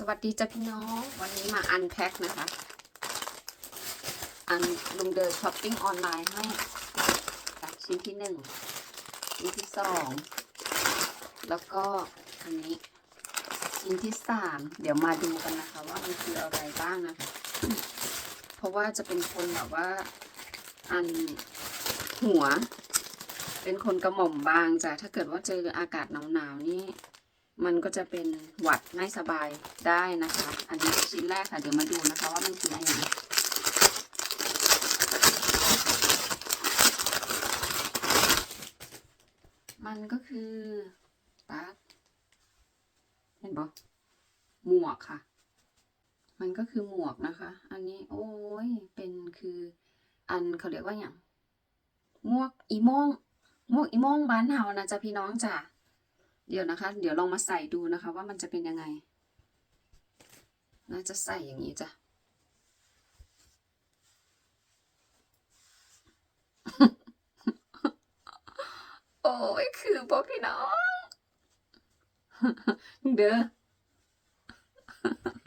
สวัสดีจ้ะพี่น้อง วันนี้มาอันแพ็คนะคะ อันลุงเดินช้อปปิ้งออนไลน์ให้จากชิ้นที่หนึ่งชิ้นที่สองแล้วก็อันนี้ชิ้นที่สามเดี๋ยวมาดูกันนะคะ ว่ามันคืออะไรบ้างนะคะ เพราะว่าจะเป็นคนแบบว่าอันหัว เป็นคนกระหม่อมบางจ้ะถ้าเกิดว่าเจออากาศหนาวๆนี่ มันก็จะเป็นหวัดไม่สบายได้นะคะ อันนี้ชิ้นแรกค่ะ เดี๋ยวมาดูนะคะว่ามันคืออะไรมันก็คือปั๊บเห็นปะหมวกค่ะ มันก็คือหมวกนะคะ อันนี้โอ้ยเป็นคืออันเขาเรียกว่าอย่างหมวกอีโมงหมวกอีโมงบ้านเฮานะจ๊ะพี่น้องจ้ะ เดี๋ยวนะคะ เดี๋ยวลองมาใส่ดูนะคะ ว่ามันจะเป็นยังไง น่าจะใส่อย่างนี้จ้ะ โอ้ยคือบอกพี่น้อง เด้อ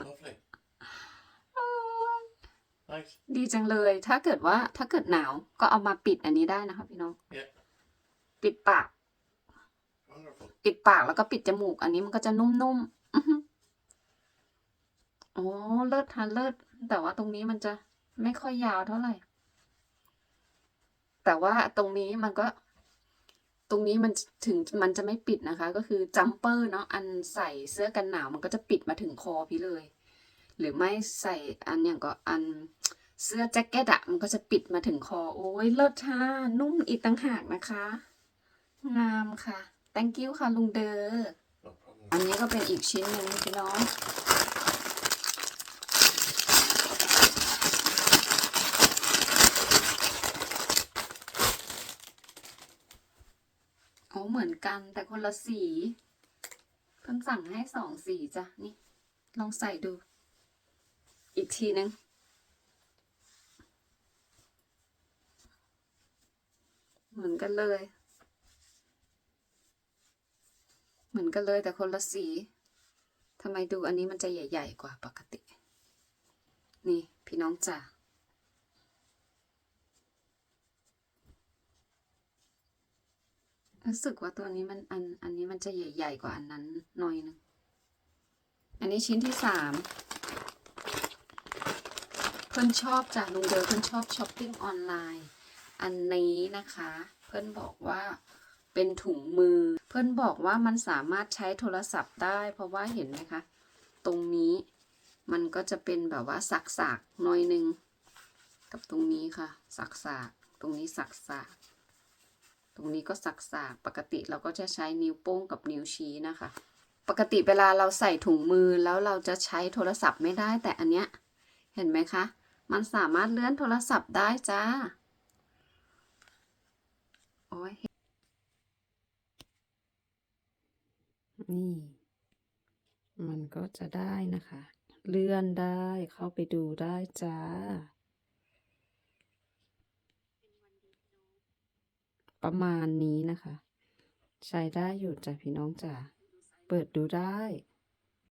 Lovely. โอ้ย Nice. ดีจังเลย ถ้าเกิดว่าถ้าเกิดหนาวก็เอามาปิดอันนี้ได้นะคะพี่น้อง Yeah. ปิดปาก Wonderful. ปิดปากแล้วก็ปิดจมูก อันนี้มันก็จะนุ่มๆอื้อเลิศทานเลิศแต่ว่าตรงนี้มันจะไม่ค่อยยาวเท่าไหร่ แต่ว่าตรงนี้มันก็ ตรงนี้มันถึงมันจะไม่ปิดนะคะ ก็คือจัมเปอร์เนาะอันใส่เสื้อกันหนาวมันก็จะปิดมาถึงคอพี่เลย หรือไม่ใส่อันอย่างก็อันเสื้อแจ็คเก็ตอะมันก็จะปิดมาถึงคอ โอ้ยเลิศค่ะนุ่มอีกต่างหากนะคะ งามค่ะ thank you ค่ะลุงเดอ No problem. อันนี้ก็เป็นอีกชิ้นหนึ่งพี่น้องโอ้เหมือนกันแต่คนละสี เพิ่งสั่งให้สองสีจ้ะ นี่ ลองใส่ดู อีกทีนึงเหมือนกันเลย เห มือนกันเลยแต่คนละสีทำไมดูอันนี้มันจะใหญ่ ๆ กว่าปกติ นี่พี่น้องจ๋ารู้สึกว่าตัวนี้มันอันอันนี้มันจะใหญ่ ๆ กว่าอันนั้นหน่อยนึง อันนี้ชิ้นที่สามเพื่อนชอบจากลุงเดอเพื่อนชอบช้อปปิ้งออนไลน์ อันนี้นะคะ เพื่อนบอกว่า เป็นถุงมือ เพื่อนบอกว่ามันสามารถใช้โทรศัพท์ได้ เพราะว่าเห็นไหมคะ ตรงนี้มันก็จะเป็นแบบว่าสักๆหน่อยหนึง กับตรงนี้ค่ะ สักๆตรงนี้สักๆตรงนี้ก็สักๆปกติเราก็จะใช้นิ้วโป้งกับนิ้วชี้นะคะ ปกติเวลาเราใส่ถุงมือแล้วเราจะใช้โทรศัพท์ไม่ได้แต่อันเนี้ยเห็นไหมคะมันสามารถเลื่อนโทรศัพท์ได้จ้า โอ้ย นี่ มันก็จะได้นะคะ เลื่อนได้เข้าไปดูได้จ้า ประมาณนี้นะคะ ใช้ได้อยู่จ้ะพี่น้องจ๋าเปิดดูได้